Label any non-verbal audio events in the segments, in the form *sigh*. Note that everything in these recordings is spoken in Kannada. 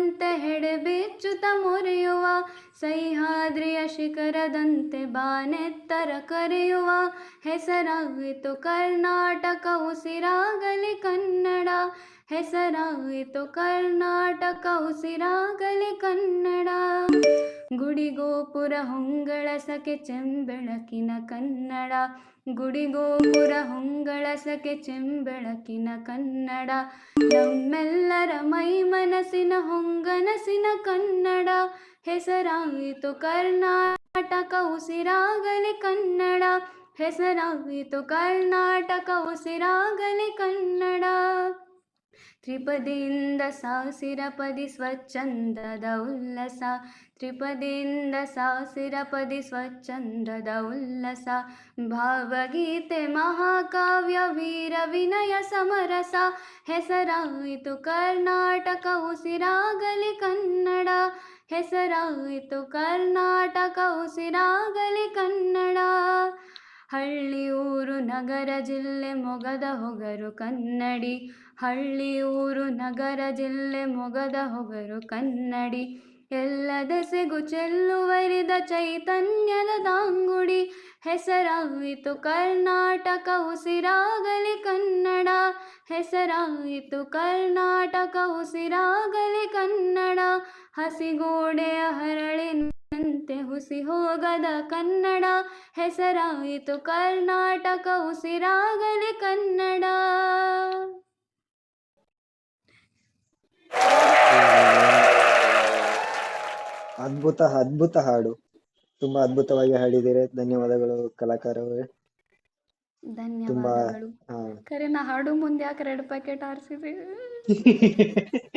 ಬರುವಂತೆ ಹೆಡೆ ಬಿಚ್ಚುತ್ತ ಮೊರೆಯುವ ಸಹ್ಯಾದ್ರಿಯ ಶಿಖರದಂತೆ ಬಾನೆತ್ತರ ಕರೆಯುವ ಹೆಸರಾಗಿತು ಕರ್ನಾಟಕ ಉಸಿರಾಗಲಿ ಕನ್ನಡ ಹೆಸರಾಯಿತು ಕರ್ನಾಟಕ ಉಸಿರಾಗಲಿ ಕನ್ನಡ. ಗುಡಿಗೋಪುರ ಹೊಂಗಳಸಕೆ ಚೆಂಬೆಳಕಿನ ಕನ್ನಡ ಗುಡಿಗೋಪುರ ಸಖೆ ಚೆಂಬೆಳಕಿನ ಕನ್ನಡ. ನಮ್ಮೆಲ್ಲರ ಮೈ ಮನಸ್ಸಿನ ಹೊಂಗನಸಿನ ಕನ್ನಡ. ಹೆಸರಾಯಿತು ಕರ್ನಾಟಕ ಉಸಿರಾಗಲಿ ಕನ್ನಡ. ಹೆಸರಾಯಿತು ಕರ್ನಾಟಕ ಉಸಿರಾಗಲಿ ಕನ್ನಡ. ತ್ರಿಪದಿಯಿಂದ ಸಾಸಿರಪದಿ ಸ್ವಚ್ಛಂದದ ಉಲ್ಲಸ. ತ್ರಿಪದಿಯಿಂದ ಸಾಸಿರಪದಿ ಸ್ವಚ್ಛಂದದ ಉಲ್ಲಸ. ಭಾವಗೀತೆ ಮಹಾಕಾವ್ಯ ವೀರ ವಿನಯ ಸಮರಸ. ಹೆಸರಾಯಿತು ಕರ್ನಾಟಕ ಉಸಿರಾಗಲಿ ಕನ್ನಡ. ಹೆಸರಾಯಿತು ಕರ್ನಾಟಕ ಉಸಿರಾಗಲಿ ಕನ್ನಡ. ಹಳ್ಳಿ ಊರು ನಗರ ಜಿಲ್ಲೆ ಮೊಗದ ಹೊಗರು ಕನ್ನಡಿ. ಹಳ್ಳಿ ಊರು ನಗರ ಜಿಲ್ಲೆ ಮೊಗದ ಹೊಗರು ಕನ್ನಡಿ. ಎಲ್ಲ ದೆಸೆಗು ಚೆಲ್ಲುವರಿದ ಚೈತನ್ಯದ ದಾಂಗುಡಿ. ಹೆಸರಾಯಿತು ಕರ್ನಾಟಕ ಉಸಿರಾಗಲಿ ಕನ್ನಡ. ಹೆಸರಾಯಿತು ಕರ್ನಾಟಕ ಉಸಿರಾಗಲಿ ಕನ್ನಡ. ಹಸಿಗೋಡೆಯ ಹರಳಿನಂತೆ ಹುಸಿ ಹೋಗದ ಕನ್ನಡ. ಹೆಸರಾಯಿತು ಕರ್ನಾಟಕ ಉಸಿರಾಗಲಿ ಕನ್ನಡ. ಅದ್ಭುತ ಅದ್ಭುತ ಹಾಡು. ತುಂಬಾ ಅದ್ಭುತವಾಗಿ ಹಾಡಿದಿರಿ ಧನ್ಯವಾದಗಳು ಕಲಾಕಾರವೇ ತುಂಬಾ ಧನ್ಯವಾದಗಳು. ಹಾ. ಖರೆ ನಾ ಹಾಡು ಮುಂದೆ ಯಾಕೆ ರೆಡ್ ಪ್ಯಾಕೆಟ್ ಆರಿಸಿದೆ *laughs*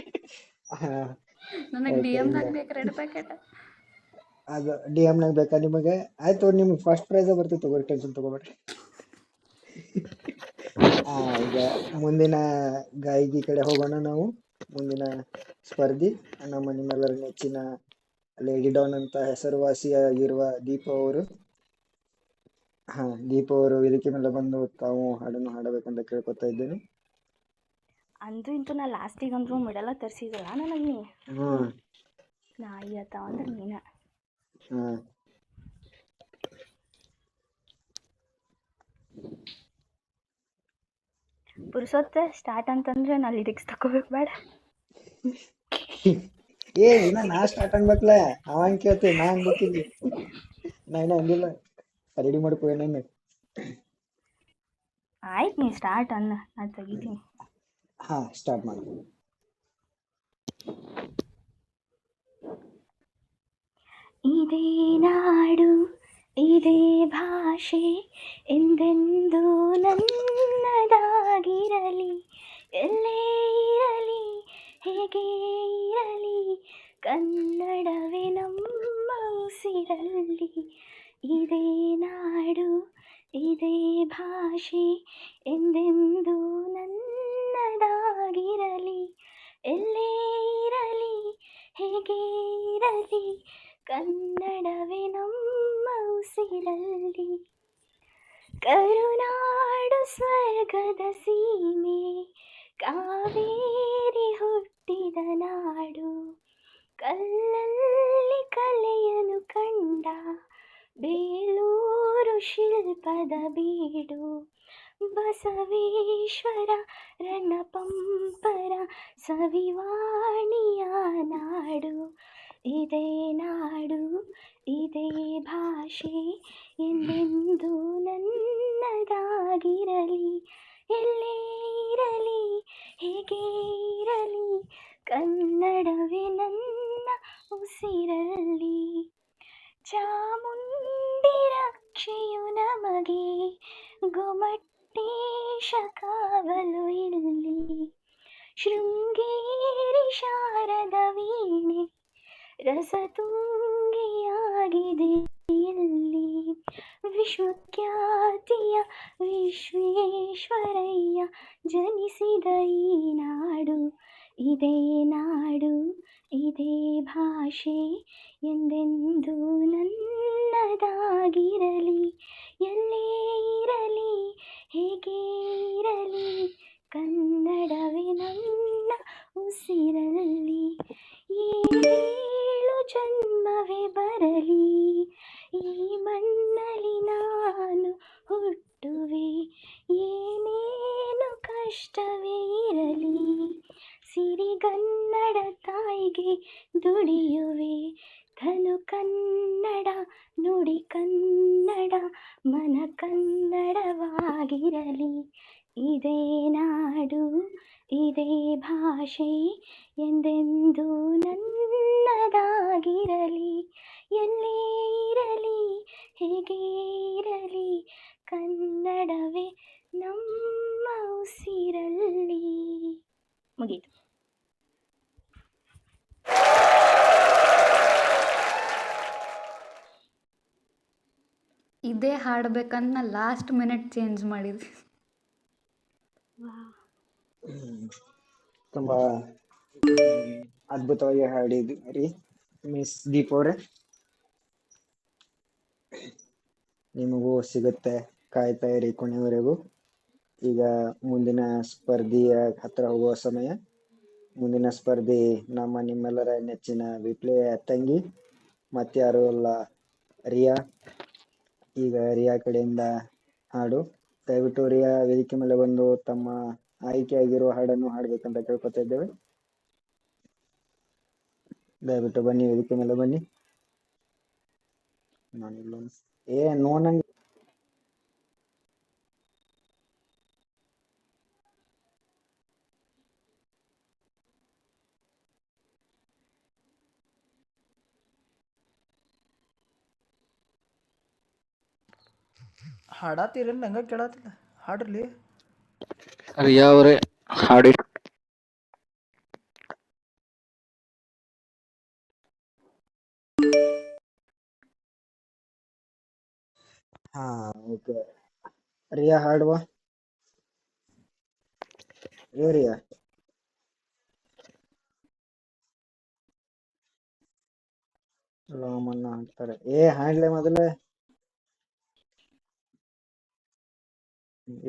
ಹಾ, ನನಗೆ ಡಿ ಎಂ ಬೇಕು ರೆಡ್ ಪ್ಯಾಕೆಟ್. ಅದು ಡಿ ಎಂ ನಾಗ ಬೇಕಾ ನಿಮಗೆ? ಆಯ್ತು ನಿಮ್ಗೆ ಫಸ್ಟ್ ಪ್ರೈಸ್ ಬರ್ತೀವಿ ತಗೋರಿ ಟೆನ್ಷನ್ ತಗೋಬೇಡ್ರಿ. *laughs* ಆ ಈಗ ಮುಂದಿನ ಗಾಯಕಿ ಕಡೆ ಹೋಗೋಣ ನಾವು. ಮುಂದಿನ ಸ್ಪರ್ಧಿ. ನಮ್ಮ ನಿಮ್ಮೆಲ್ಲರ ನೆಚ್ಚಿನ ಲೇಡಿ ಡಾನ್ ಅಂತ ಹೆಸರುವಾಸಿಯಾಗಿರುವ ದೀಪ ಅವರು. ಹಾ ದೀಪ ಅವರು ವೇದಿಕೆ ಮೇಲೆ ಬಂದು ತಾವು ಹಾಡನ್ನು ಹಾಡಬೇಕಂತ ಕೇಳ್ಕೊತಾ ಇದ್ದೇನೆ. ಅಂದ್ರೂ ಇಂತೂ ನಾ ಲಾಸ್ಟಿಗೆ ಅಂದ್ರೂ ಮಿಡಲ ತರಿಸಿದ್ರಲ್ಲ ನನಗೆ. ನೀ ಹ್ಮ್ ನಾಯಿ ಅತ್ತಾವ ಅಂದ್ರೆ ನೀನ ಹಾ. ಪುರುಸೊತ್ತೆ ಸ್ಟಾರ್ಟ್ ಅಂತಂದ್ರೆ ನಾ ಲಿರಿಕ್ಸ್ ತಗೋಬೇಕು ಬೇಡ. ಏ ಇನ್ನ ನಾ ಸ್ಟಾರ್ಟ್ ಅನ್ಬೇಕಲ್ಲ ಅವಂಗ ಕೇಳ್ತಿ ನಾ ಅನ್ಬೇಕಿದ್ವಿ ನಾ ಇನ್ನ ಅಂದಿಲ್ಲ. ರೆಡಿ ಮಾಡ್ಕೋ ನಾನು ಆಯ್ತು ನೀ ಸ್ಟಾರ್ಟ್ ಅನ್ನ ನಾ ತೆಗಿತೀನಿ. ಹಾ ಸ್ಟಾರ್ಟ್ ಮಾಡಿ. ಇದೇ ನಾಡು ಇದೇ ಭಾಷೆ ಎಂದೆಂದೂ ನನ್ನದಾಗಿರಲಿ ಎಲ್ಲೇ ಇರಲಿ ಹೇಗೆ ಇರಲಿ ಕನ್ನಡವೇ ನಮ್ಮ ಉಸಿರಲ್ಲಿ. ಇದೇ ನಾಡು, ಇದೇ ಭಾಷೆ, ಎಂದೆಂದೂ ನನ್ನದಾಗಿರಲಿ. ಎಲ್ಲೇ ಇರಲಿ? ಹೇಗೆ ಇರಲಿ? ಕನ್ನಡವೇ ನಮ್ಮ ಉಸಿರಲ್ಲಿ. ಕರುನಾಡು ಸ್ವರ್ಗದ ಸೀಮೆ ಕಾವೇರಿ ಹುಟ್ಟಿದ ನಾಡು, ಕಲ್ಲಲ್ಲಿ ಕಲೆಯನು ಕಂಡ ಬೇಲೂರು ಶಿಲ್ಪದ ಬೀಡು, ಬಸವೇಶ್ವರ ರಣಪಂಪರ ಸವಿವಾಣಿಯ ನಾಡು. ಇದೇ ನಾಡು, ಇದೇ ಭಾಷೆ, ಎಂದೆಂದು ನನ್ನದಾಗಿರಲಿ. ಎಲ್ಲೇ ಇರಲಿ, ಹೇಗೆ ಇರಲಿ, ಕನ್ನಡವೇ ನನ್ನ ಉಸಿರಲ್ಲಿ. ಚಾಮುಂಡಿ ರಕ್ಷೆಯು ನಮಗೆ ಗೊಮಟ್ಟೇಶ ಕಾವಲು ಇಲ್ಲಿ ಶೃಂಗೇರಿ ಶಾರದ ವೀಣೆ ರಸತುಂಗಿಯಾಗಿದೆ ಇಲ್ಲಿ ವಿಶ್ವಖ್ಯಾತಿಯ ವಿಶ್ವೇಶ್ವರಯ್ಯ ಜನಿಸಿದ ಈ ನಾಡು, ಇದೇ ನಾಡು, ಇದೇ ಭಾಷೆ ಎಂದೆಂದೂ ನನ್ನದಾಗಿರಲಿ, ಎಲ್ಲೇ ಇರಲಿ, ಹೇಗೆ ಇರಲಿ ಮುಗೀತು ಇದೇ ಹಾಡ್ಬೇಕಂತ ನಾ ಲಾಸ್ಟ್ ಮಿನಿಟ್ ಚೇಂಜ್ ಮಾಡಿದ್ವಿ. ತುಂಬಾ ಅದ್ಭುತವಾಗಿ ಹಾಡಿದ್ರಿ ಮಿಸ್ ದೀಪ್ ಅವ್ರೆ. ನಿಮಗೂ ಸಿಗುತ್ತೆ ಕಾಯ್ತಾ ಇರಿ ಕೊನೆಯವರೆಗೂ ಈಗ ಮುಂದಿನ ಸ್ಪರ್ಧೆಯ ಹತ್ರ ಹೋಗುವ ಸಮಯ. ಮುಂದಿನ ಸ್ಪರ್ಧಿ ನಮ್ಮ ನಿಮ್ಮೆಲ್ಲರ ನೆಚ್ಚಿನ ವಿಪ್ಲೆಯ ತಂಗಿ ಮತ್ಯಾರು ಅಲ್ಲ, ರಿಯಾ. ಈಗ ರಿಯಾ ಕಡೆಯಿಂದ ಹಾಡು. ದಯವಿಟ್ಟು ರಿಯಾ, ವೇದಿಕೆ ಮೇಲೆ ಬಂದು ತಮ್ಮ ಆಯ್ಕೆಯಾಗಿರುವ ಹಾಡನ್ನು ಹಾಡ್ಬೇಕಂತ ಕೇಳ್ಕೊತಾ ಇದ್ದೇವೆ. ದಯವಿಟ್ಟು ಬನ್ನಿ, ವೇದಿಕೆ ಮೇಲೆ ಬನ್ನಿ. ನಾನು ಏ ನೋನಂಗ್ ಹಾಡಾತೀರೇನು ನಂಗ ಕೇಳತ್ತಿಲ್ಲ ಹಾಡ್ರಿ. ರಿಯಾ ಅವರೇ ಹಾಡಿ. ಹಾ ಓಕೆ. ರಿಯಾ ಹಾಡುವ. ಏ ರಿಯಾ? ರಾಮಣ್ಣ ಹಾಡ್ತಾರೆ ಏ ಹಾಡ್ಲೆ ಮೊದಲೇ.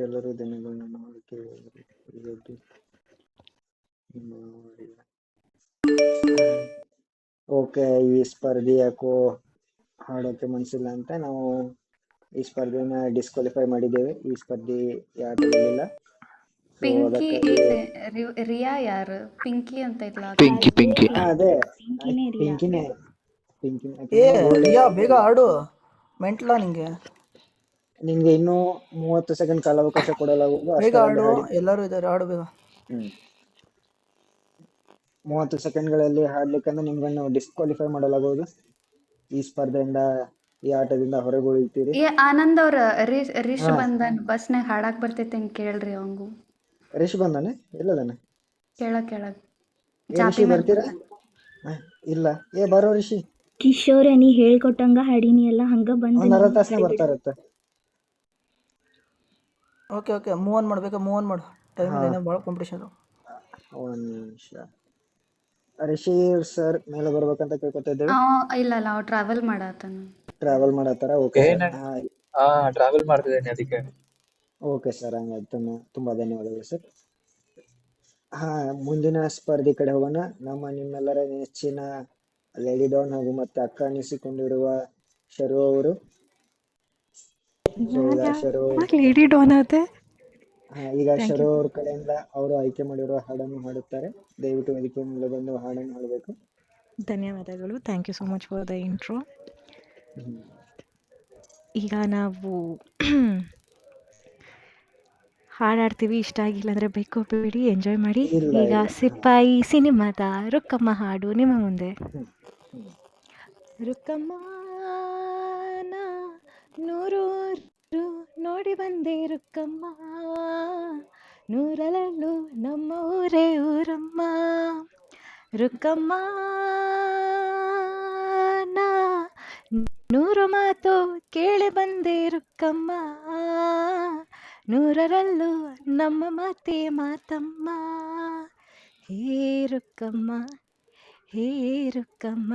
ಎಲ್ಲರೂ ದಿನಗಳನ್ನ ನೋಡಿ ಕೇಳಿದ್ರು ಓಕೆ ಈ ಸ್ಪರ್ಧೆ ಯಾಕೋ ಹಾಡೋಕೆ ಮನ್ಸಿಲ್ಲ ಅಂತ ನಾವು ಈ ಸ್ಪರ್ಧೆನ ಡಿಸ್ಕ್ವಾಲಿಫೈ ಮಾಡಿದ್ದೇವೆ. ಈ ಸ್ಪರ್ಧೆ ಯಾಕೆ ಇಲ್ಲ. ಪಿಂಕಿ ರಿಯಾ ಯಾರು? ಪಿಂಕಿ ಅಂತ ಐತ್ಲಾ ಪಿಂಕಿ ಪಿಂಕಿ. ಅದೇ. ಪಿಂಕಿನೇ. ಪಿಂಕಿನೇ ರಿಯಾ ಬೇಗ ಆಡು ಮೆಂಟ್ಲಾ ನಿಂಗೆ? ನಿನ್ಗೆ ಇನ್ನೂ ಮೂವತ್ತು ಸೆಕೆಂಡ್ ಕಾಲಾವಕಾಶ ಕೊಡಲಾಗುವುದು ಬೇಗ ಆಡು ಎಲ್ಲರೂ ಇದ್ದಾರೆ ಆಡು ಬೇಗ. ಹ್ಮ್. ಮೂವತ್ತು ಸೆಕೆಂಡ್ಗಳಲ್ಲಿ ಹಾಡ್ಲಿಕ್ಕಂದ್ರೆ ನಿಮ್ಗನ್ನು ಡಿಸ್ಕ್ವಾಲಿಫೈ ಮಾಡಲಾಗುವುದು. ಈ ಸ್ಪರ್ಧೆಯಿಂದ ಈ ಆಟದಿಂದ ಹೊರಗುಳಿತೀರಿ. ಏ ಆನಂದ್ ಅವ್ರ ರಿಶ್ ರಿಶ್ ಬಂದನ್ ಬಸ್ನಾಗ ಹಾಡಾಕ್ ಬರ್ತೈತೆ ಅಂತ ಕೇಳ್ರಿ ಅವಂಗು. ರಿಷಿ ಬಂದಾನೆ ಇಲ್ಲದಾನೆ ಕೇಳಕ್ ಕೇಳಕ್ ಏ ಬರ್ತೀರಾ? ಹ, ಇಲ್ಲ. ಏ ಬರೋ ರಿಷಿ. ಕಿಶೋರ್ ನೀ ಹೇಳ್ಕೊಟ್ಟಂಗ ಹಾಡಿನಿ ಎಲ್ಲ ಹಂಗ ಬಂದ ಒಂದ್ ಅರ್ಧ ತಾಸನೆ ಬರ್ತಾ ಇರತ್ತೆ. Okay okay. ಮೂವ್ ಆನ್ ಮಾಡ್ಬೇಕಾ? ಮೂವ್ ಆನ್ ಮಾಡು. ಟೈಮ್ ಇಲ್ಲ ಭಾಳ ಕಾಂಪಿಟೇಷನ್ ಒಂದು ನಿಮಿಷ. ರಿಷಿ ಸರ್ ಮೇಲೆ ಬರ್ಬೇಕಂತ ಕೇಳ್ಕೊತಾ ಇದ್ದೇವೆ. ಇಲ್ಲ ಇಲ್ಲ. ಅವ್ ಟ್ರಾವೆಲ್ ಮಾಡಾತನ. ಟ್ರಾವೆಲ್ ಮಾಡತ್ತಾರ ಓಕೆ ಹಾ ಟ್ರಾವೆಲ್ ಮಾಡ್ತಿದ್ದೇನೆ ಅದಕ್ಕೆ. ಓಕೆ ಸರ್ ಹಂಗಾಯ್ತು. ಅದನ್ನ ತುಂಬಾ ಧನ್ಯವಾದಗಳು ಸರ್ ಹಾ ಮುಂದಿನ ಸ್ಪರ್ಧೆ ಕಡೆ ಹೋಗೋಣ. ನಮ್ಮ ನಿಮ್ಮೆಲ್ಲರ ನೆಚ್ಚಿನ ಲೇಡಿ ಡಾನ್ ಹಾಗೂ ಮತ್ತೆ ಅಕ್ಕ ಅನಿಸಿಕೊಂಡಿರುವ ಶರು ಅವರು. ಲೇಡಿ ಡಾನ್ ಅದೇ ಈಗ ಶರೋ ಅವ್ರ ಕಡೆಯಿಂದ ಅವರು ಆಯ್ಕೆ ಮಾಡಿರುವ ಹಾಡನ್ನು ಹಾಡುತ್ತಾರೆ. ದಯವಿಟ್ಟು ವೇದಿಕೆ ಮೇಲೆ ಬಂದು ಹಾಡನ್ನು ಹಾಡಬೇಕು. ಧನ್ಯವಾದಗಳು. Thank you so much for the intro ಈಗ ನಾವು *clears throat* ಹಾಡಾಡ್ತೀವಿ. ಇಷ್ಟ ಆಗಿಲ್ಲ ಅಂದರೆ ಬೇಕು ಬೇಡಿ ಎಂಜಾಯ್ ಮಾಡಿ. ಈಗ. ಸಿಪಾಯಿ ಸಿನಿಮಾದ ರುಕ್ಕಮ್ಮ ಹಾಡು ನಿಮ್ಮ ಮುಂದೆ. ರುಕ್ಕಮ್ಮ ನೂರೂರು ನೋಡಿ ಬಂದೆ ರುಕ್ಕಮ್ಮ ನೂರಲಲ್ಲೂ ನಮ್ಮ ಊರೇ ಊರಮ್ಮ. ರುಕ್ಕಮ್ಮ ನಾ, ನೂರು ಮಾತು ಕೇಳಿ ಬಂದೆ ರುಕ್ಕಮ್ಮ ನೂರರಲ್ಲೂ ನಮ್ಮ ಮಾತೆ ಮಾತಮ್ಮ. ಹೇ ರುಕ್ಕಮ್ಮ ಹೇ ರುಕ್ಕಮ್ಮ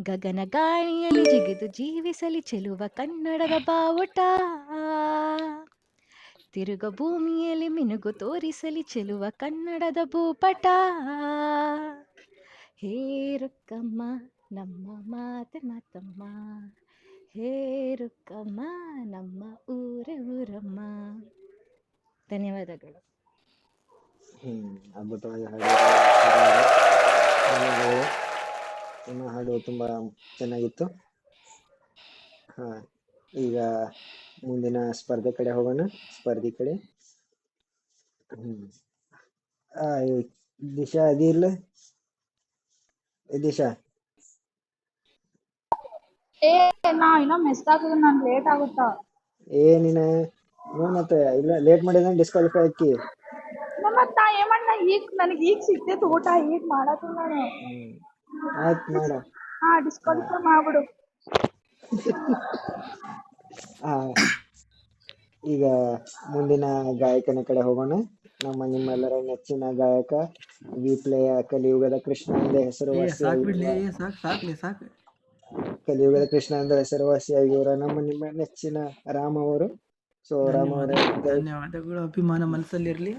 ಗಗನ ಗಾಳಿಯಲ್ಲಿ ಜಿಗಿದು ಜೀವಿಸಲಿ ಚೆಲುವ ಕನ್ನಡದ ಬಾವುಟ. ತಿರುಗ ಭೂಮಿಯಲ್ಲಿ ಮಿನುಗು ತೋರಿಸಲಿ ಚೆಲುವ ಕನ್ನಡದ ಭೂಪಟ. ಹೇ ರುಕ್ಕಮ್ಮ, ನಮ್ಮ ಮಾತೆ ಮಾತಮ್ಮ. ಹೇ ರುಕ್ಕಮ್ಮ, ನಮ್ಮ ಊರೇ ಊರಮ್ಮ. ಧನ್ಯವಾದಗಳು. ಹ್ಮ್. ನಿಮ್ಮ ಹಾಡು ತುಂಬಾ ಚೆನ್ನಾಗಿತ್ತು. ಹಾ ಈಗ ಮುಂದಿನ ಸ್ಪರ್ಧೆ ಕಡೆ ಹೋಗೋಣ. ಸ್ಪರ್ಧೆ ಕಡೆ. ಈ ದಿಶಾ ಅದಿ ಇಲ್ಲ ದಿಶಾ. ಏ ನಾ ಇನ್ನ ಮಿಸ್ ಆಗುದು ನಾನು ಲೇಟ್ ಆಗುತ್ತಾ? ಏ ನೀನ ನೋ ಇಲ್ಲ ಲೇಟ್ ಮಾಡಿದ್ರೆ ಡಿಸ್ಕ್ವಾಲಿಫೈ ಆಕಿ ಮತ್ ನಾ ಏನ್ ಮಾಡ ಈಗ ನನಗೆ ಈಗ ಸಿಗ್ತೈತಿ ಊಟ ಈಗ ಮಾಡತ್ತೀನಿ ನಾನು. ಆಯ್ತ್ ಮಾಡ ಹಾ ಮಾಡ್ಬಿಡು. ಆ ಈಗ ಮುಂದಿನ ಗಾಯಕನ ಕಡೆ ಹೋಗೋಣ. ನಮ್ಮ ನಿಮ್ಮೆಲ್ಲರ ನೆಚ್ಚಿನ ಗಾಯಕ ವಿ ಪ್ಲೇಯ ಕಲಿಯುಗದ ಕೃಷ್ಣ ಎಂದೇ ಏ ಸಾಕ್ ಬಿಡ್ಲಿ ಹೆಸರುವಾಸಿಯಾಗಿರುವ ಏ ಸಾಕ್ ಸಾಕ್ಲಿ ಸಾಕು. ಕಲಿಯುಗದ ಕೃಷ್ಣ ಎಂದ ಹೆಸರುವಾಸಿಯಾಗಿರುವ ನಮ್ಮ ನಿಮ್ಮ ನೆಚ್ಚಿನ ರಾಮ ಅವರು. ಸೊ ರಾಮ ಅವರ ಧನ್ಯವಾದಗಳು. ಅಭಿಮಾನ ಮನಸ್ಸಲ್ಲಿರಲಿ.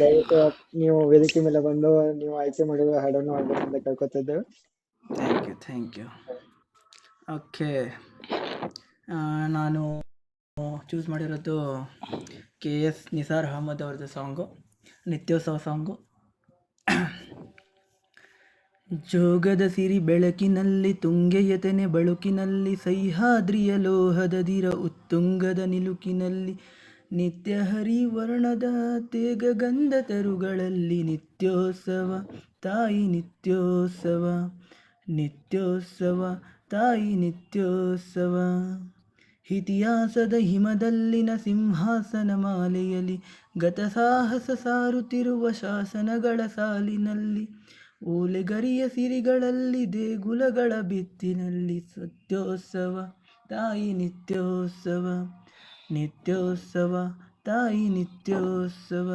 ದಯವಿಟ್ಟು ನೀವು ವೇದಿಕೆ ಮೇಲೆ ಬಂದು ನೀವು ಆಯ್ಕೆ ಮಾಡಿರುವ ಹಾಡನ್ನು ಹಾಡಬೇಕಂತ ಕೇಳ್ಕೊತಿದ್ದೇವೆ. Thank you thank you okay ನಾನು ಚೂಸ್ ಮಾಡಿರೋದು ಕೆ ಎಸ್ ನಿಸಾರ್ ಅಹಮದ್ ಅವ್ರದ್ದು ಸಾಂಗು ನಿತ್ಯೋತ್ಸವ ಸಾಂಗು ಜೋಗದ ಸಿರಿ ಬೆಳಕಿನಲ್ಲಿ ತುಂಗೆಯತೆನೆ ಬಳುಕಿನಲ್ಲಿ, ಸಹ್ಯಾದ್ರಿಯ ಲೋಹದ ದಿರ ಉತ್ತುಂಗದ ನಿಲುಕಿನಲ್ಲಿ ನಿತ್ಯ ಹರಿವರ್ಣದ ತೇಗ ಗಂಧ ತರುಗಳಲ್ಲಿ ನಿತ್ಯೋತ್ಸವ, ತಾಯಿ ನಿತ್ಯೋತ್ಸವ ನಿತ್ಯೋತ್ಸವ, ತಾಯಿ ನಿತ್ಯೋತ್ಸವ. ಇತಿಹಾಸದ ಹಿಮದಲ್ಲಿನ ಸಿಂಹಾಸನ ಮಾಲೆಯಲ್ಲಿ ಗತಸಾಹಸ ಸಾರುತ್ತಿರುವ ಶಾಸನಗಳ ಸಾಲಿನಲ್ಲಿ ಓಲೆಗರಿಯ ಸಿರಿಗಳಲ್ಲಿ ದೇಗುಲಗಳ ಬಿತ್ತಿನಲ್ಲಿ ಸತ್ಯೋತ್ಸವ, ತಾಯಿ ನಿತ್ಯೋತ್ಸವ. ನಿತ್ಯೋತ್ಸವ, ತಾಯಿ ನಿತ್ಯೋತ್ಸವ.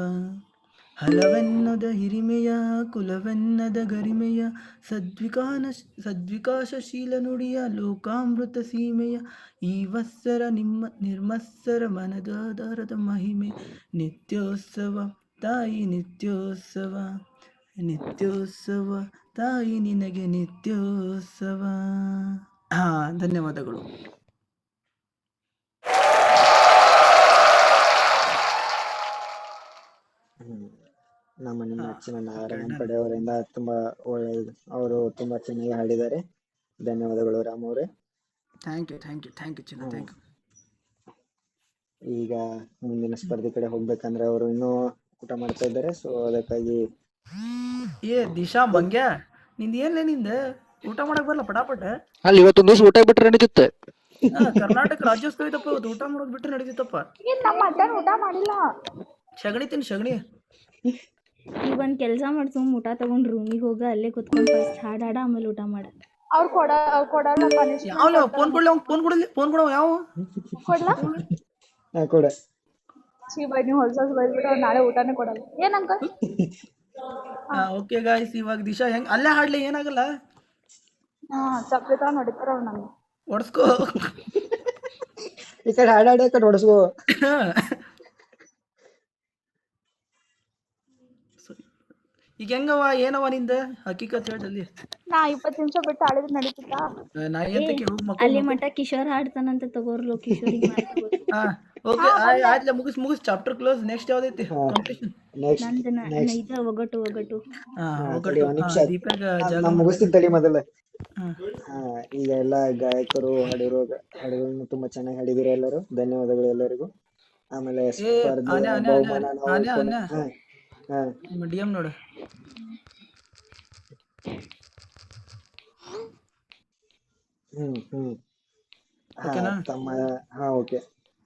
ಹಲವೆನ್ನದ ಹಿರಿಮೆಯ, ಕುಲವೆನ್ನದ ಗರಿಮೆಯ, ಸದ್ವಿಕಾನ ಸದ್ವಿಕಾಸಶೀಲ ನುಡಿಯ, ಲೋಕಾಮೃತ ಸೀಮೆಯ, ಈ ವತ್ಸರ ನಿಮ್ಮ, ನಿರ್ಮತ್ಸರ ಮನದಾಧಾರದ ಮಹಿಮೆ. ನಿತ್ಯೋತ್ಸವ, ತಾಯಿ ನಿತ್ಯೋತ್ಸವ. ನಿತ್ಯೋತ್ಸವ, ತಾಯಿ ನಿನಗೆ ನಿತ್ಯೋತ್ಸವ. ಹಾಂ, ಧನ್ಯವಾದಗಳು. ನಮ್ಮ ನಿಮ್ಮ ನೆಚ್ಚಿನ ನಾರಾಯಣ ಪಡೆಯವರಿಂದ ತುಂಬಾ ಒಳ್ಳೆಯದು ಅವರು ತುಂಬಾ ಚೆನ್ನಾಗಿ ಹಾಡಿದ್ದಾರೆ. ಧನ್ಯವಾದಗಳು ರಾಮ್ ಅವರೇ. Thank you thank you thank you ಚಿನ್ನ ಥ್ಯಾಂಕ್ ಯು ಈಗ ಮುಂದಿನ ಸ್ಪರ್ಧೆ ಕಡೆ ಹೋಗ್ಬೇಕಂದ್ರೆ ಅವರು ಇನ್ನೂ ಊಟ ಮಾಡ್ತಾ ಇದ್ದಾರೆ. ಸೊ ಅದಕ್ಕಾಗಿ ಏ ದಿಶಾ ಮಂಗ್ಯ ನಿಂದ ಏನ್ಲೇ ನಿಂದ? ಊಟ ಮಾಡಕ್ ಬರಲ್ಲ ಪಟಾಪಟ? ಅಲ್ಲಿ ಇವತ್ತೊಂದು ದಿವಸ ಊಟ ಬಿಟ್ರೆ ನಡೀತಿತ್ತು ಕರ್ನಾಟಕ ರಾಜ್ಯೋತ್ಸವ ಇದಪ್ಪ ಇವತ್ತು. ಊಟ ಮಾಡೋದು ಬಿಟ್ರೆ ನಡೀತಿತ್ತಪ್ಪ ಏನ್ ನಮ್ಮ ಅಡ್ಡ ಊಟ ಮಾಡಿಲ್ಲ. ಸಗಣಿ ತಿನ್ ಸಗಣಿ ಈಗ ಒಂದ್ ಕೆಲಸ ಮಾಡಿ ಊಟ ತಗೊಂಡ್ ರೂಮಿಗೆ ಹೋಗ ಅಲ್ಲೇ ಕುತ್ಕೊಂಡು ಫಸ್ಟ್ ಹಾಡು ಹಾಡ ಆಮೇಲೆ ಊಟ ಮಾಡ. ಅವ್ರು ಕೊಡ ಕೊಡಲ್ಲ ಪನಿಷ್ಮೆಂಟ್ ಯಾವ ಫೋನ್ ಕೊಡ್ಲಿ ಅವ್ನು ಫೋನ್ ಕೊಡಲಿ ಫೋನ್ ಕೊಡವ ಯಾವ? ಕೊಡ್ಲ? ಹಾ ಕೊಡ. ಚೀ ಬೈ ನೀವು ಹೊಲ್ಸಸ್ ಬೈದ್ಬಿಟ್ಟು ಅವ್ರು ನಾಳೆ ಊಟನೇ ಕೊಡಲ್ಲ. ಏನ್ ಅಂಕಲ್? ಓಕೆ ಗಾಯ್ಸ್ ಇವಾಗ ದಿಶಾ ಹೆಂಗ್ ಅಲ್ಲೇ ಹಾಡ್ಲಿ ಏನಾಗಲ್ಲ? ಹಾ ಚಪ್ಪಲಿ ತರ ನೋಡಿತಾರ ಅವ್ರು ನಮ್ಗೆ. ಒಡ್ಸ್ಕೋ ಈ ಕಡೆ ಹಾಡಾಡ ಕಡೆ ಹೊಡಸ್ಕೋ *laughs* ಈಗ ಹೆಂಗವ ಏನವ ನಿಂದ? ಹಕೀಕತ್ ಹೇಳಿ ನಾ ಇಪ್ಪತ್ತು ನಿಮಿಷ ಬಿಟ್ಟು ಆಡಿದ್ರೆ ನಡೀತದಾ ನಾ ಎಂತಕ್ಕೆ ಹೋಗಿ ಅಲ್ಲಿ ಮಠ ಮಟ್ಟ ಕಿಶೋರ್ ಹಾಡ್ತಾನಂತ ತಗೋರ್ಲು *laughs* ಕಿಶೋರ್ ಹಾ ಓಕೆ ಆಯ್ತು ಮುಗಿಸ್ ಮುಗಿಸ್ ಚಾಪ್ಟರ್ ಕ್ಲೋಸ್ ನೆಕ್ಸ್ಟ್ ಯಾವ್ದೈತಿ? ಕಾಂಪಿಟೇಷನ್ ನೆಕ್ಸ್ಟ್ ಇದ ಒಗಟು ಒಗಟು. ಹಾ ಒಗಟು. ಒಗ್ಗಟ್ಟು ಒಂದ್ ಹಾ, ದೀಪಕ್ ಜಾಗ ಮುಗಿಸ್ತೀನಿ ತಡಿ ಮೊದಲ. ಈಗ ಎಲ್ಲ ಗಾಯಕರು ಹಾಡಿರೋ ಹಾಡುಗಳನ್ನು ತುಂಬಾ ಚೆನ್ನಾಗಿ ಹಾಡಿದಿರ ಎಲ್ಲರೂ. ಧನ್ಯವಾದಗಳು ಎಲ್ಲರಿಗೂ. ಆಮೇಲೆ ಆನೆ, ಬಹುಮಾನ ಡಿ ನೋಡು. ಹ್ಮ್ ಹ್ಮ್. ಓಕೆನಾ? ತಮ್ಮ ಹಾ ಓಕೆ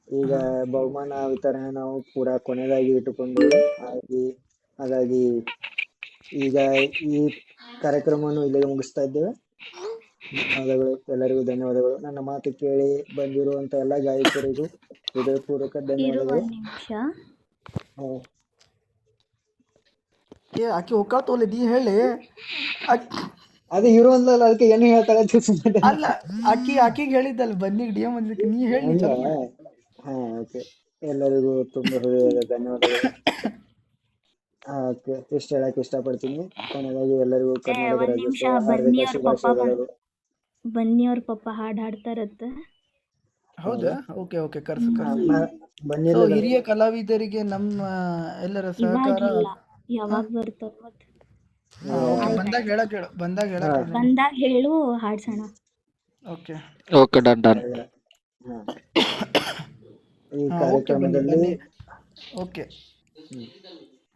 ಈಗ ಬಹುಮಾನ ವಿತರಣೆ ನಾವು ಪೂರಾ ಕೊನೆಯದಾಗಿ ಇಟ್ಟುಕೊಂಡು ಹಾಗಾಗಿ ಹಾಗಾಗಿ ಈಗ ಈ ಕಾರ್ಯಕ್ರಮವನ್ನು ಇಲ್ಲಿಗೆ ಮುಗಿಸ್ತಾ ಇದ್ದೇವೆ. ಧನ್ಯವಾದಗಳು ಎಲ್ಲರಿಗೂ ಧನ್ಯವಾದಗಳು. ನನ್ನ ಮಾತು ಕೇಳಿ ಬಂದಿರುವಂತ ಎಲ್ಲ ಗಾಯಕರಿಗೂ *laughs* ಹೃದಯಪೂರ್ವಕ ಧನ್ಯವಾದಗಳು. ಏ ಆಕಿ ಹೋಗ್ಕಾಳ ತೋಲೆ ನೀ ಹೇಳಿ. ಆಕಿ ಅದೇ ಅಂದ್ಲಲ್ಲ ಅದಕ್ಕೆ ಏನು ಹೇಳ್ತಾಳೆ ಅಂತ ಸುಮ್ಮನೆ ಅಲ್ಲ ಆಕಿ ಆಕಿಗೆ ಹೇಳಿದ್ದಲ್ಲ ಬನ್ನಿ ಡಿ ಎಂ ಅಂದಕ್ಕೆ ನೀ ಹೇಳಿ ಹಾ ಓಕೆ. ಎಲ್ಲರಿಗೂ ತುಂಬಾ ಹೃದಯದ ಧನ್ಯವಾದಗಳು. ಓಕೆ. ಇಷ್ಟ ಹೇಳಕ್ ಇಷ್ಟಪಡ್ತೀನಿ. ಕೊನೆಯದಾಗಿ ಎಲ್ಲರಿಗೂ ಕರ್ನಾಟಕ ರಾಜ್ಯೋತ್ಸವ ಬನ್ನಿ ಹಾರ್ದಿಕ ಅವ್ರ ಪಪ್ಪ ಶುಭಾಶಯಗಳು. ಬನ್ನಿ ಅವ್ರ ಪಪ್ಪ ಹಾಡ್ ಹಾಡ್ತಾರತ್ತ. ಹೌದಾ? Okay okay. ಕರ್ಸು ಕರ್ಸು. ಬನ್ನಿ ಸೊ ಹಿರಿಯ ಕಲಾವಿದರಿಗೆ ನಮ್ಮ ಎಲ್ಲರ ಸಹಕಾರ ಇವಾಗಿಲ್ಲ ಯಾವಾಗ ಬರ್ತಾರ ಮತ್ ಹಾ, okay, ಬಂದಾಗ ಹೇಳಕ್ ಹೇಳು ಬಂದಾಗ ಹೇಳಕ್ ಹೇಳು ಬಂದಾಗ ಹೇಳು ಹಾಡ್ಸೋಣ. ಓಕೆ. Okay done done. ಹಾ. ಈ ಹಾ ಓಕೆ ಬನ್ನಿ ಕಾರ್ಯಕ್ರಮದಲ್ಲಿ ಬನ್ನಿ ಓಕೆ.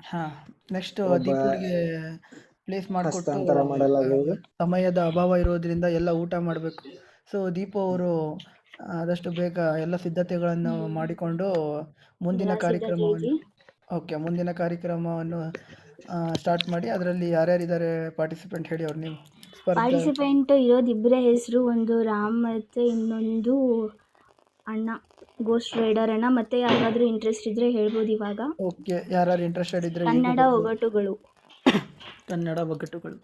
ಹಾ ನೆಕ್ಸ್ಟ್ ದೀಪುರಿಗೆ ಪ್ಲೇಸ್ ಮಾಡಿಕೊಟ್ಟು ಹಸ್ತಾಂತರ ಮಾಡಲಾಗುವುದು. ಸಮಯದ ಅಭಾವ ಇರೋದ್ರಿಂದ ಎಲ್ಲ ಊಟ ಮಾಡಬೇಕು. ಸೊ ದೀಪ ಅವರು ಆದಷ್ಟು ಬೇಗ ಎಲ್ಲ ಸಿದ್ಧತೆಗಳನ್ನು ಮಾಡಿಕೊಂಡು ಮುಂದಿನ ಕಾರ್ಯಕ್ರಮವನ್ನು ಓಕೆ ಮುಂದಿನ ಕಾರ್ಯಕ್ರಮವನ್ನು ಸ್ಟಾರ್ಟ್ ಮಾಡಿ ಅದರಲ್ಲಿ ಯಾರ್ಯಾರಿದ್ದಾರೆ ಪಾರ್ಟಿಸಿಪೆಂಟ್ ಹೇಳಿ ಅವ್ರು ನೀವು. ಪಾರ್ಟಿಸಿಪೆಂಟ್ ಇರೋದು ಇಬ್ಬರ ಹೆಸರು ಒಂದು ರಾಮ್ ಮತ್ತು ಇನ್ನೊಂದು ಅಣ್ಣ ಗೋಸ್ಟ್ ರೈಡರ್ ಅಣ್ಣ ಮತ್ತೆ ಯಾರಾದರೂ ಇಂಟ್ರೆಸ್ಟ್ ಇದ್ರೆ ಹೇಳ್ಬೋದು ಇವಾಗ. ಓಕೆ ಯಾರು ಇಂಟ್ರೆಸ್ಟೆಡ್ ಇದ್ರೆ ಕನ್ನಡ ಒಗಟುಗಳು. ಕನ್ನಡ ಒಗ್ಗಟ್ಟುಗಳು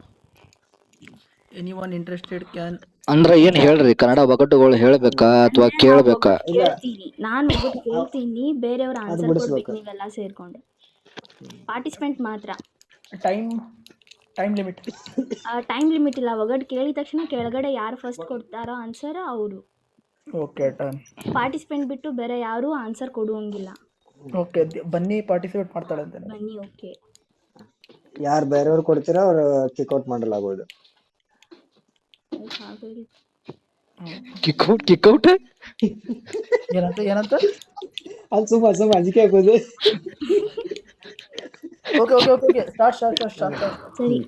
ಎನಿ ಒನ್ ಇಂಟ್ರೆಸ್ಟೆಡ್ ಕ್ಯಾನ್ ಅಂದ್ರ ಏನ್ ಹೇಳ್ರಿ? ಕನ್ನಡ ಒಗಟುಗಳು ಹೇಳ್ಬೇಕಾ ಅಥವಾ ಕೇಳ್ಬೇಕಾ? ಕೇಳ್ತೀನಿ. ನಾನು ಕೇಳ್ತೀನಿ. ಬೇರೆಯವ್ರ ಆನ್ಸರ್. ಕೊಡ್ಬೇಕು ನೀವೆಲ್ಲ ಸೇರ್ಕೊಂಡು. ಪಾರ್ಟಿಸಿಪೆಂಟ್ ಮಾತ್ರ. Time time limit time limit ಇಲ್ಲ. ಒಗಟ್ ಕೇಳಿದ ತಕ್ಷಣ ಕೆಳಗಡೆ ಯಾರು ಫಸ್ಟ್ ಕೊಡ್ತಾರೋ ಆನ್ಸರ್ ಅವರು. ಓಕೆ ಟೈಮ್ ಪಾರ್ಟಿಸಿಪೆಂಟ್ ಬಿಟ್ಟು ಬೇರೆ ಯಾರು ಆನ್ಸರ್ ಕೊಡುವಂಗಿಲ್ಲ. ಓಕೆ ಬನ್ನಿ ಪಾರ್ಟಿಸಿಪೇಟ್ ಮಾಡ್ತಾಳೆ ಅಂತ ಬನ್ನಿ ಓಕೆ ಯಾರು ಬೇರೆಯವ್ರು ಕೊಡ್ತೀರಾ ಅವ್ರು ಕಿಕ್ಔಟ್ ಮಾಡಲಾಗುವುದು ಕಿಕ್ಕೌಟ್ ಕಿಕ್ಔಟ್ ಏನಂತ ಏನಂತ? ಅಲ್ಲಿ ಸುಮ್ಮ ಸುಮ್ಮ ಅಂಜಿಕೆ ಆಗೋದು okay okay okay okay start start start start ಸರಿ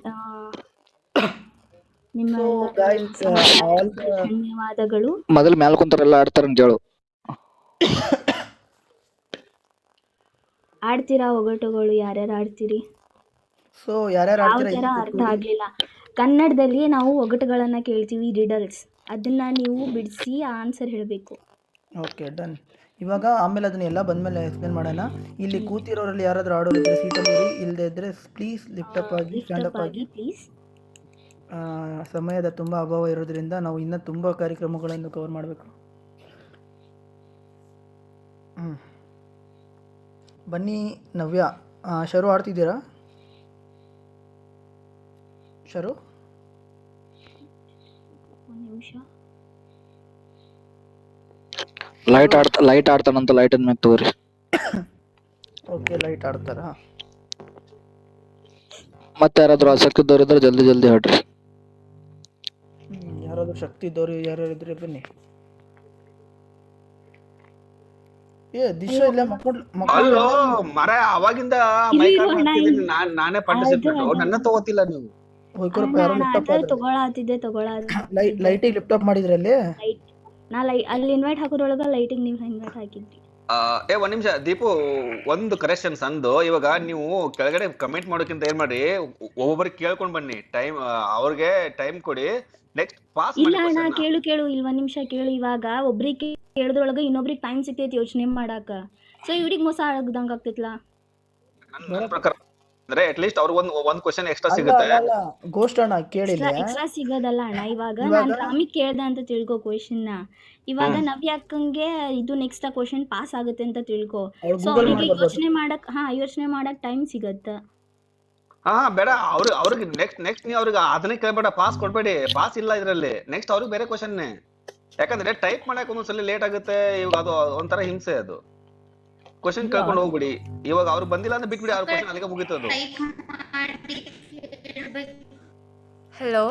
ನಿಮ್ಮ ಗೈಸ್ ಆಲ್ ಧನ್ಯವಾದಗಳು. ಮೊದಲು ಮ್ಯಾಲ್ ಕುಂತಾರೆಲ್ಲ ಆಡ್ತಾರ ಅಂತ ಹೇಳು ಆಡ್ತೀರಾ ಒಗಟುಗಳು? ಯಾರ್ಯಾರು ಆಡ್ತೀರಿ? ಸೊ ಯಾರ್ಯಾರು ಆಡ್ತೀರಾ ಅರ್ಥ ಆಗಲಿಲ್ಲ. ಕನ್ನಡದಲ್ಲಿ ನಾವು ಒಗಟುಗಳನ್ನು ಕೇಳ್ತೀವಿ ರಿಡಲ್ಸ್ ಅದನ್ನ ನೀವು ಬಿಡಿಸಿ ಆನ್ಸರ್ ಹೇಳಬೇಕು. ಓಕೆ ಡನ್ ಇವಾಗ ಆಮೇಲೆ ಅದನ್ನ ಎಲ್ಲ ಬಂದ್ಮೇಲೆ ಎಕ್ಸ್ಪ್ಲೇನ್ ಮಾಡೋಣ. ಇಲ್ಲಿ ಕೂತಿರೋರಲ್ಲಿ ಯಾರಾದರೂ ಆಡೋರು ಇದ್ರೆ ಸೀಟಲ್ಲಿ ಇಲ್ಲದೆ ಇದ್ರೆ ಪ್ಲೀಸ್ ಲಿಫ್ಟ್ ಅಪ್ ಆಗಿ ಸ್ಟ್ಯಾಂಡ್ ಅಪ್ ಆಗಿ ಪ್ಲೀಸ್ ಸಮಯದ ತುಂಬ ಅಭಾವ ಇರೋದ್ರಿಂದ ನಾವು ಇನ್ನೂ ತುಂಬ ಕಾರ್ಯಕ್ರಮಗಳನ್ನು ಕವರ್ ಮಾಡಬೇಕು. ಹ್ಞೂ ಬನ್ನಿ ನವ್ಯ ಶರು ಆಡ್ತಿದ್ದೀರಾ? ಶರು? ನಿಮಿಷ. ಲೈಟ್ ಆಡ್ತ ಲೈಟ್ ಆಡ್ತಾನಂತ ಲೈಟ್ ಮ್ಯಾಗ ತಗೋರಿ. ಓಕೆ ಲೈಟ್ ಆಡ್ತಾರಾ? ಮತ್ತೆ ಯಾರಾದ್ರೂ ಆಸಕ್ತಿ ಇದ್ರೆ ಜಲ್ದಿ ಜಲ್ದಿ ಹೇಳ್ರಿ. ಯಾರಾದ್ರೂ ಶಕ್ತಿ ಇದ್ದವ್ರು ಯಾರ್ಯಾರು ಇದ್ರೆ ಬನ್ನಿ. ಏ ದಿಶಾ ಇಲ್ಲ ಮಕ್ಕಳು ಮರ ಅವಾಗಿಂದ ಮೈಕ್ ನಾನ್ ನಾನೇ ಪಾರ್ಟಿಸಿಪೇಟ್. ನನ್ನ ತಗೋತಿಲ್ಲ ನೀವು. ಹೋಯ್ಕೊರಪ್ಪ ಯಾರೋ ಲಿಫ್ಟ್ ಅಪ್ ತಗೊಳತಿದ್ದೆ ಲೈಟಿಗೆ ಲಿಫ್ಟ್ ಅಪ್ ಮಾಡಿದ್ರಲ್ಲಿ ನಾ ಲೈ ಅಲ್ಲಿ ಇನ್ವೈಟ್ ಹಾಕೋದ್ರೊಳಗ ಲೈಟಿಗೆ ನೀವು ಇನ್ವೈಟ್ ಹಾಕಿದ್ರಿ. ಆ, ಏ ಒಂದ್ ನಿಮಿಷ ದೀಪು ಒಂದು ಕರೆಕ್ಷನ್ ಸಂದು. ಇವಾಗ ನೀವು ಕೆಳಗಡೆ ಕಮೆಂಟ್ ಮಾಡೋಕ್ಕಿಂತ ಏನ್ ಮಾಡಿ ಒಬ್ಬೊಬ್ಬರಿಗೆ ಕೇಳ್ಕೊಂಡ್ ಬನ್ನಿ. ಟೈಮ್ ಅವ್ರಿಗೆ ಟೈಮ್ ಕೊಡಿ. ನೆಕ್ಸ್ಟ್ ಪಾಸ್ ಇಲ್ಲ ಅಣ್ಣ ಕೇಳು ಕೇಳು ಇಲ್ಲಿ ಒಂದ್ ನಿಮಿಷ ಕೇಳು. ಇವಾಗ ಒಬ್ರಿಗೆ ಕೇಳಿದ್ರೊಳಗ ಇನ್ನೊಬ್ರಿಗೆ ಟೈಮ್ ಸಿಗ್ತೈತಿ ಯೋಚನೆ ಮಾಡಾಕ. ಸೊ ಇವ್ರಿಗೆ ಮೋಸ ಆಗದಂಗ ಆಗ್ತೈತ್ಲಾ ನನ್- ನನ್ ಪ್ರಕಾರ ಅಂದ್ರೆ ಅಟ್ ಲೀಸ್ಟ್ ಅವ್ರಿಗೆ ಒಂದ್ ಒಂದ್ ಕ್ವಶನ್ ಎಕ್ಸ್ಟ್ರಾ ಸಿಗುತ್ತೆ. ಗೋಸ್ಟ್ ಅಣ್ಣ ಕೇಳಿಲ್ಲ ಎಕ್ಸ್ಟ್ರಾ ಸಿಗೋದಲ್ಲ ಅಣ್ಣ ಇವಾಗ ನಾನು ರಾಮಿಗ್ ಕೇಳ್ದೆ ಅಂತ ತಿಳ್ಕೊ ಕ್ವಶನ್ ಇವಾಗ ನವ್ಯ ಅಕ್ಕಂಗೆ ಇದು ನೆಕ್ಸ್ಟ್ ಕ್ವಶನ್ ಪಾಸ್ ಆಗುತ್ತೆ ಅಂತ ತಿಳ್ಕೊ. ಅವ್ಳು ಸೊ ಅವ್ರಿಗೆ ಯೋಚನೆ ಮಾಡಕ್ ಹಾ ಯೋಚನೆ ಮಾಡಕ್ ಟೈಮ್ ಸಿಗತ್ತ? ಹಾ ಬೇಡ ಅವ್ರು ಅವ್ರಿಗೆ ನೆಕ್ಸ್ಟ್ ನೆಕ್ಸ್ಟ್ ನೀವು ಅವ್ರಿಗೆ ಅದನ್ನೇ ಕೇಳ್ಬೇಡ ಪಾಸ್ ಕೊಡ್ಬೇಡಿ. ಪಾಸ್ ಇಲ್ಲ ಇದರಲ್ಲಿ. ನೆಕ್ಸ್ಟ್ ಅವ್ರಿಗೆ ಬೇರೆ ಕ್ವಶನ್ ಯಾಕಂದ್ರೆ ಟೈಪ್ ಮಾಡಕ್ ಒಂದ್ಸಲಿ ಲೇಟ್ ಆಗುತ್ತೆ ಇವಾಗ ಅದು ಒಂಥರ ಹಿಂಸೆ ಅದು. ಕ್ವಶನ್ ಕೇಳ್ಕೊಂಡು ಹೋಗ್ಬಿಡಿ. ಇವಾಗ ಅವ್ರು ಬಂದಿಲ್ಲ ಅಂದ್ರೆ ಬಿಟ್ಬಿಡಿ ಅವ್ರ ಕ್ವಶನ್ ಅಲ್ಲಿಗೆ ಅದು ಹಲೋ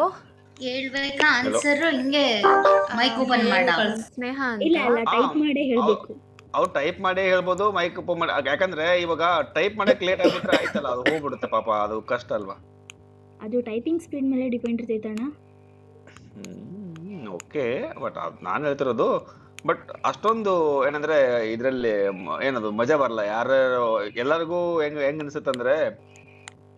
ಕೇಳ್ಬೇಕಾ? ಆನ್ಸರ್ ಹಿಂಗೆ ಮೈಕ್ ಓಪನ್ ಮಾಡ. ಸ್ನೇಹ ಇಲ್ಲ ಇಲ್ಲ ಟೈಪ್ ಮಾಡೇ ಹೇಳ್ಬೇಕು. ಅವ್ರು ಟೈಪ್ ಮಾಡಿ ಹೇಳ್ಬೋದು ಮೈಕ್ ಓಪನ್ ಮಾಡಿ ಯಾಕಂದ್ರೆ ಇವಾಗ ಟೈಪ್ ಮಾಡಕ್ ಲೇಟ್ ಆಗ್ಬಿಟ್ರೆ ಆಯ್ತಲ್ಲ ಅದು ಹೋಗ್ಬಿಡುತ್ತೆ ಪಾಪ ಅದು ಕಷ್ಟ ಅಲ್ವಾ? ಅದು ಟೈಪಿಂಗ್ ಸ್ಪೀಡ್ ಮೇಲೆ ಡಿಪೆಂಡ್ ಇರ್ತೈತಣ್ಣ. ಓಕೆ ಬಟ್ ಅದ್ ನಾನು ಹೇಳ್ತಿರೋದು ಬಟ್ ಅಷ್ಟೊಂದು ಏನಂದ್ರೆ ಇದ್ರಲ್ಲಿ ಏನದು ಮಜಾ ಬರಲ್ಲ. ಯಾರು ಎಲ್ಲರಿಗೂ ಹೆಂಗ್ ಹೆಂಗ್ ಅನ್ಸುತ್ತೆ ಅಂದ್ರೆ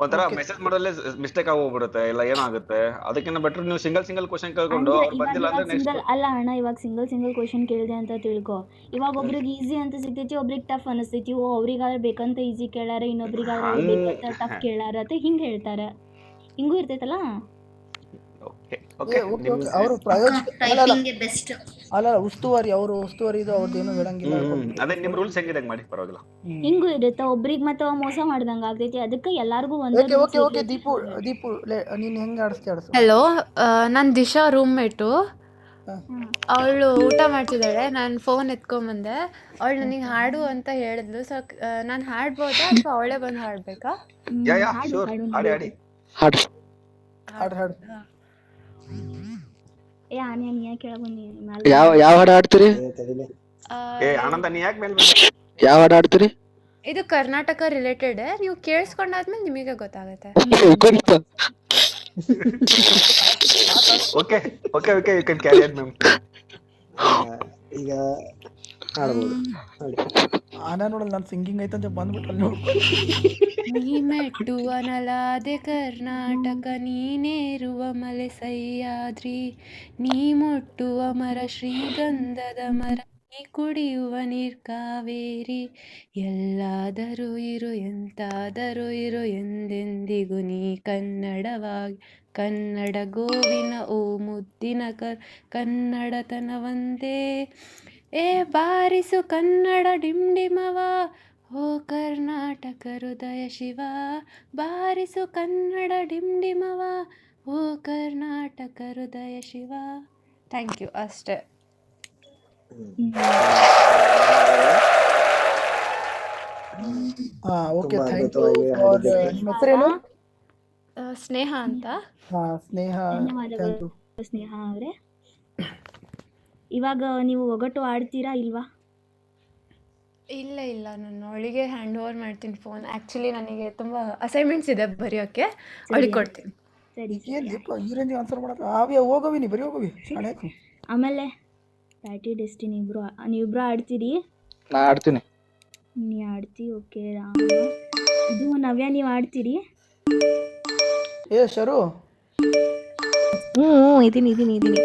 ಒಂಥರ ಮೆಸೇಜ್ ಮಾಡೋಲ್ಲೇ ಮಿಸ್ಟೇಕ್ ಆಗೋಗ್ಬಿಡುತ್ತೆ. ಇಲ್ಲ ಏನಾಗುತ್ತೆ ಅದಕ್ಕಿಂತ ಬೆಟರ್ ನೀವು ಸಿಂಗಲ್ ಸಿಂಗಲ್ ಕ್ವಶನ್ ಕೇಳ್ಕೊಂಡು ಅವ್ರು ಬಂದಿಲ್ಲ ಅಂದ್ರೆ ನೆಕ್ಸ್ಟ್ ಸಿಂಗಲ್ ಅಲ್ಲ ಅಣ್ಣ ಇವಾಗ ಸಿಂಗಲ್ ಸಿಂಗಲ್ ಕ್ವಶನ್ ಕೇಳಿದೆ ಅಂತ ತಿಳ್ಕೊ. ಇವಾಗ ಒಬ್ರಿಗೆ ಈಸಿ ಅಂತ ಸಿಗ್ತೈತಿ ಒಬ್ರಿಗೆ ಟಫ್ ಅನಿಸ್ತೈತಿ. ಓ ಅವ್ರಿಗಾದ್ರೆ ಬೇಕಂತ ಈಸಿ ಕೇಳಾರ ಇನ್ನೊಬ್ರಿಗಾದ್ರೆ ಬೇಕಂತ ಟಫ್ ಕೇಳಾರ ಅಂತ ಹಿಂಗ್ ಹೇಳ್ತಾರೆ. ಹಿಂಗೂ ಇರ್ತೈತಲ್ಲ? ಓಕೆ ಓಕೆ ಅವರು ಪ್ರಯೋಜನ ಬೆಸ್ಟ್ ಅಲ್ಲ ಉಸ್ತುವಾರಿ ಅವರು ಉಸ್ತುವಾರಿ ಇದು ಅವ್ರದ್ದೇನು ಹೇಳಂಗಿಲ್ಲ ಹ್ಮ್ ಅದೇ ನಿಮ್ ರೂಲ್ಸ್ ಹೆಂಗಿದೆ ಹಂಗ್ ಮಾಡಿ ಪರವಾಗಿಲ್ಲ. ಹಿಂಗೂ ಇರುತ್ತೆ ಒಬ್ರಿಗೆ ಮತ್ತೆ ಅವ ಮೋಸ ಮಾಡ್ದಂಗ ಆಗ್ತೈತಿ ಅದಕ್ಕೆ ಎಲ್ಲಾರ್ಗೂ ಒಂದೇ okay okay okay Deepu Deepu ನೀನ್ ಹೆಂಗೆ ಆಡಿಸ್ತಿ ಆಡಿಸು. ಹಲೋ ನಾನು ದಿಶಾ ರೂಮ್ಮೇಟು. ಅವಳು ಊಟ ಮಾಡ್ತಿದ್ದಾಳೆ ನಾನು ಫೋನ್ ಎತ್ಕೊಂಬಂದೆ. ಅವಳು ನನಗೆ ಹಾಡು ಅಂತ ಹೇಳಿದ್ಲು ಸೊ ನಾನು ಹಾಡ್ಬೋದಾ ಅಥವಾ ಅವಳೇ ಬಂದು ಹಾಡ್ಬೇಕಾ? ಯಾ ಯಾ ಹಾಡು, ಶೂರ್ ಹಾಡು. ಆಡಿ ಹಾಡು. ಹಾಡು ಹಾಡು. ಏ ಆನೆ ನೀ ಯಾಕೆ ಕೆಳಗ್ ಬಂದಿ? ಮ್ಯಾಲ್ ಯಾವ ಯಾವ ಹಾಡು ಆಡ್ತೀರಿ ಏ ತಡಿಲೆ. ಆ, ಏ ಆನಂದ ನೀ ಯಾಕೆ ಮೇಲ್ ಬಂದೆ? ಯಾವ ಹಾಡು ಆಡ್ತೀರಿ ಇದು ಕರ್ನಾಟಕ ರಿಲೇಟೆಡ್ ನೀವು ಕೇಳಿಸ್ಕೊಂಡಾದ್ಮೇಲೆ ನಿಮಗೆ ಗೊತ್ತಾಗುತ್ತೆ. *laughs* ಗೊತ್ತ? Okay okay okay you can carry ma'am ಈಗ ಆಡ್ಬೋದು ನೋಡಿ ಆನ ನೋಡಲ್ಲ ನಾನು ಸಿಂಗಿಂಗ್ ಐತಂತ ಬಂದ್ಬಿಟ್ಟು ಅಲ್ಲಿ ನೋಡ್ಕೊ. ನೀ ಮೆಟ್ಟುವ ನಲಾದೆ ಕರ್ನಾಟಕ, ನೀನೇರುವ ಮಲೆ ಸಹ್ಯಾದ್ರಿ ನೀ ಮುಟ್ಟುವ ಮರ, ಶ್ರೀಗಂಧದ ಮರ, ನೀ ಕುಡಿಯುವ ನೀರ್ ಕಾವೇರಿ. ಎಲ್ಲಾದರೂ ಇರು, ಎಂತಾದರೂ ಇರು ಎಂದೆಂದಿಗೂ ನೀ ಕನ್ನಡವಾಗಿ, ಕನ್ನಡ ಗೋವಿನ ಓ ಮುದ್ದಿನ ಕರ್ ಕನ್ನಡತನವಂದೇ ಏ ಬಾರಿಸು ಕನ್ನಡ ಡಿಂಡಿಮವ ಓ ಕರ್ನಾಟಕ ಹೃದಯ ಶಿವ ಬಾರಿಸು ಕನ್ನಡ ಡಿಂಡಿಮವ ಓ ಕರ್ನಾಟಕ ಹೃದಯ ಶಿವ. ಥ್ಯಾಂಕ್ ಯು ಅಷ್ಟೇ. Okay thank you. ಹೆಸರೇನು? ಸ್ನೇಹ ಅಂತ. ಹಾಂ ಸ್ನೇಹ. Thank you. ಸ್ನೇಹ ಅವರೇ. ಇವಾಗ ನೀವು ಒಗಟು ಆಡ್ತೀರಾ ಇಲ್ವಾ? ಇಲ್ಲ ಇಲ್ಲ. ನಾನು ಅವಳಿಗೆ ಹ್ಯಾಂಡ್ ಓವರ್ ಮಾಡ್ತೀನಿ ಫೋನ್ ಆ್ಯಕ್ಚುಲಿ ನನಗೆ ತುಂಬ ಅಸೈನ್ಮೆಂಟ್ಸ್ ಇದೆ ಬರೆಯೋಕ್ಕೆ. ಅವಳಿಗೆ ಕೊಡ್ತೀನಿ. ಸರಿ ಏನು ದೀಪ? ಈ ರೇಂಜಿಗೆ ಆನ್ಸರ್ ಮಾಡಲ್ಲ ಆವಿಯ ಹೋಗವಿ ನೀ ಬರೀ ಹೋಗವಿ ಹಳೆ ಆಮೇಲೆ ಪ್ಯಾಟಿ ಡೆಸ್ಟಿನಿ ಇಬ್ರು ನೀವಿಬ್ರು ಆಡ್ತೀರಿ? ನಾ ಆಡ್ತೀನಿ. ನೀ ಆಡ್ತಿ ಓಕೆ ರಾಮ. ಇದು ನವ್ಯ ನೀವು ಆಡ್ತೀರಿ? ಏ ಶರು. ಹ್ಞೂ ಇದೀನಿ ಇದೀನಿ ಇದೀನಿ.